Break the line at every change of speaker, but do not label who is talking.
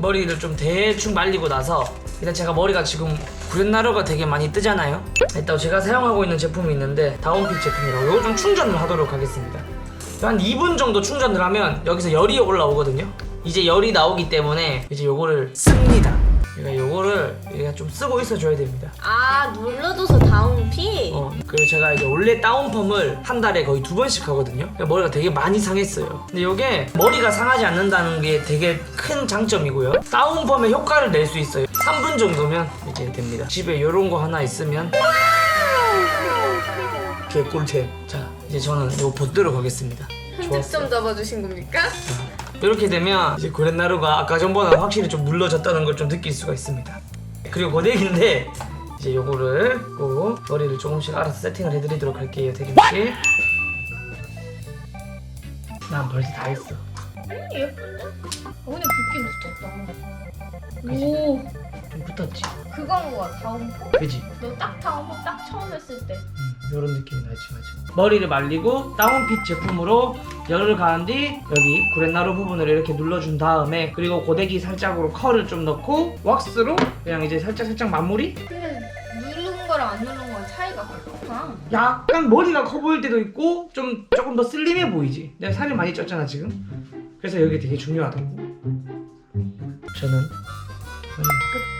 머리를 좀 대충 말리고 나서 일단 제가 머리가 지금 구렛나루가 되게 많이 뜨잖아요? 일단 제가 사용하고 있는 제품이 있는데 다운픽 제품이라고. 이거 좀 충전을 하도록 하겠습니다. 한 2분 정도 충전을 하면 여기서 열이 올라오거든요? 이제 열이 나오기 때문에 이제 요거를 씁니다. 그러니까 요거를 얘가 좀 쓰고 있어 줘야 됩니다.
아 눌러줘서
그리고 제가 이제 원래 다운펌을 한 달에 거의 두 번씩 하거든요. 그러니까 머리가 되게 많이 상했어요. 근데 이게 머리가 상하지 않는다는 게 되게 큰 장점이고요. 다운펌의 효과를 낼 수 있어요. 3분 정도면 이제 됩니다. 집에 이런 거 하나 있으면 개꿀템. 자, 이제 저는 이거 벗도록 하겠습니다.
편집점 잡아주신 겁니까?
이렇게 되면 이제 구렛나루가 아까 전보다 확실히 좀 물러졌다는 걸 좀 느낄 수가 있습니다. 그리고 고데기인데 이제 요거를 꼭 머리를 조금씩 알아서 세팅을 해드리도록 할게요, 대김 씨. 난 벌써 다 했어.
예쁜데? 어, 근데 붓긴 붙었다. 오,
좀 붙었지,
그건 거야, 다운펌.
그지?
너 딱 다운펌 딱 처음 했을 때.
음, 요런 느낌이 나지, 맞아. 머리를 말리고 다운핏 제품으로 열을 가한 뒤 여기 구렛나루 부분을 이렇게 눌러준 다음에 그리고 고데기 살짝으로 컬을 좀 넣고 왁스로 그냥 이제 살짝 살짝 마무리
근데 거랑 안 누른 거랑 차이가 크구나.
약간 머리가 커 보일 때도 있고 좀 조금 더 슬림해 보이지. 내가 살이 많이 쪘잖아 지금. 그래서 여기 되게 중요하다고. 저는
끝.